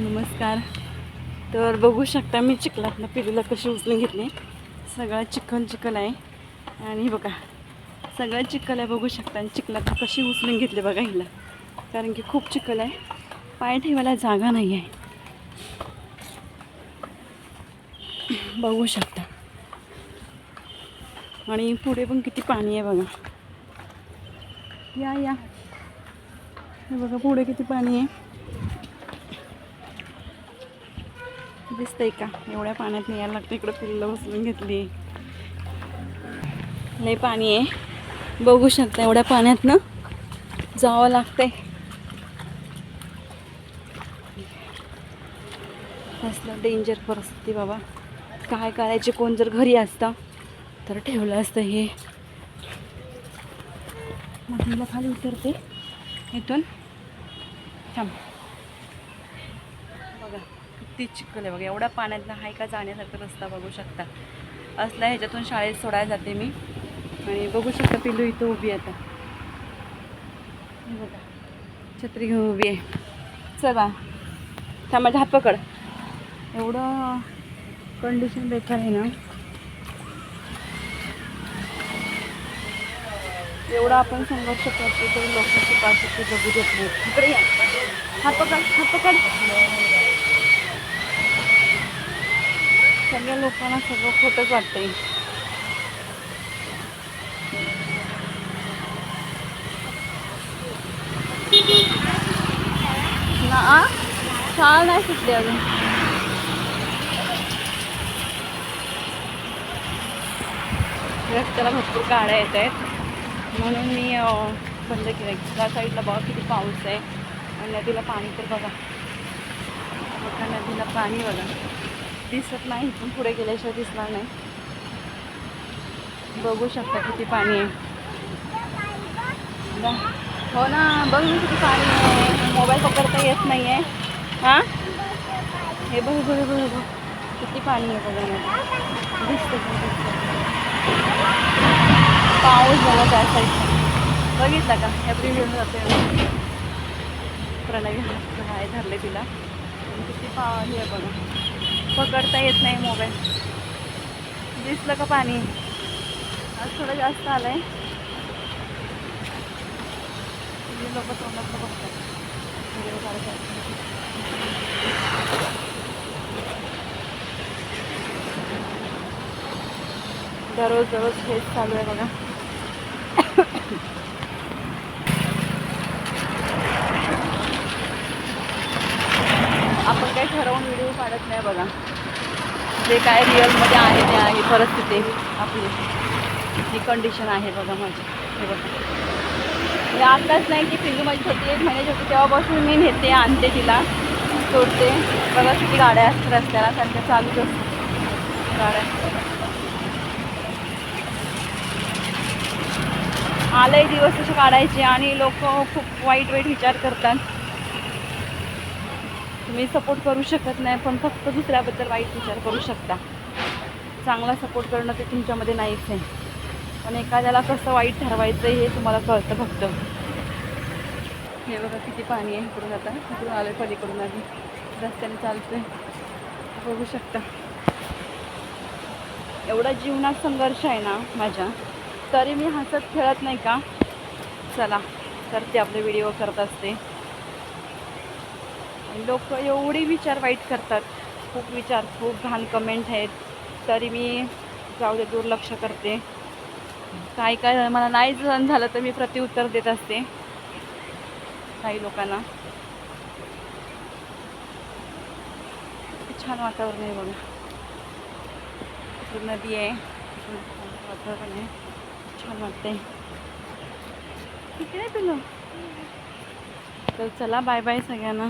नमस्कार. तर बघू शकता मी चिखलातनं पिलूला कशी उचलून घेतली. सगळं चिखल चिखल आहे. आणि बघा सगळं चिखल आहे बघू शकता. आणि चिखलातनं कशी उचलून घेतली बघा हिला. कारण की खूप चिखल आहे. पाय ठेवायला जागा नाही आहे. बघू शकता. आणि पुढे पण किती पाणी आहे बघा. या या. हे बघा पुढे किती पाणी आहे. दिसतंय का? एवढ्या पाण्यात यायला लागतं इकडं पिल्लं उचलून घेतली. लय पाणी आहे. बघू शकता एवढ्या पाण्यात ना? जावं लागतंय. असलं डेंजर परिस्थिती बाबा. काय करायचे कोण जर घरी असतं तर ठेवलं असतं हे. मधीला खाली उतरते. इथून. थांब. बघा. किती चिखल आहे बघा. एवढ्या पाण्यातनं हाय का जाण्यासारखा रस्ता बघू शकता. असला ह्याच्यातून शाळेत सोडायला जाते मी. आणि बघू शकता पिल्लू इथं उभी आहे आता. बघा. छत्री घेऊन उभी आहे. चल बा. थांब माझ्या हात पकड. एवढं कंडिशन बेकार आहे ना. एवढा आपण संघर्ष करतो तरी लोकांची पाठीची बघू देत नाही. या. हात पकड हात पकड. सगळ्या लोकांना सगळं खोटंच वाटतंय. ना आ? शाळा नाही सुटली अजून. रस्त्याला भरपूर गाड्या येत आहेत. म्हणून मी बंद केलं त्या साईडला बघा किती पाऊस आहे. आणि नदीला पाणी तर बघा. नदीला पाणी बघा. दिसत नाही इथून पुढे गेल्याशिवाय दिसणार नाही. बघू शकता किती पाणी आहे. हो ना बघ किती पाणी आहे. मोबाईल पकडता येत नाही आहे हां? हे बघ बघू बघू किती पाणी आहे बघा दिसतं पाऊस बघा त्या साईडचा बघितला का? एव्हरी घेऊन जाते प्रणवी हात बाहेर धरले तिला. किती पाणी आहे बघा. पकडता येत नाही मोबाईल. दिसलं का पाणी? आज थोडं जास्त आलं आहे लोक तोंडातलं बघतात. दररोज दररोज हेच चालू आहे बघा आपण काही ठरवून व्हिडिओ काढत नाही बघा. जे काय रिअलमध्ये आहे ते आहे परिस्थिती. आपली. ही कंडिशन आहे बघा माझी. हे बघा. आत्ताच आताच नाही की पिल्लू माझी छोटी एक महिन्याची होती तेव्हापासून मी नेते आणते तिला. सोडते. बघा किती गाड्या असतात रस्त्याला सारख्या चालूच असतात. गाड्या. आलंय दिवस तसे काढायचे आणि लोक खूप वाईट वाईट विचार करतात. तुम्ही सपोर्ट करू शकत नाही पण फक्त दुसऱ्याबद्दल वाईट विचार करू शकता. चांगला सपोर्ट करणं ते तुमच्यामध्ये नाहीच आहे. पण एखाद्याला कसं वाईट ठरवायचं हे तुम्हाला कळतं फक्त. हे बघा किती पाणी आहे इकडून आता इकडून आलं पलीकडून आधी रस्त्याने चालतोय. बघू शकता. एवढा जीवनात संघर्ष आहे ना माझ्या तरी मी हसत खेळत नाही का? चला करते आपले व्हिडिओ करत असते. लोक एवढे विचार वाईट करतात. खूप विचार खूप घाण कमेंट आहेत. तरी मी जाऊ दे दुर्लक्ष करते. काय काय मला नाही जण झालं तर मी प्रतिउत्तर देत असते. काही लोकांना. छान वातावरण आहे बघा. नदी आहे. वातावरण आहे. छान वाटतंय. किती आहे तुला? तर चला बाय बाय सगळ्यांना.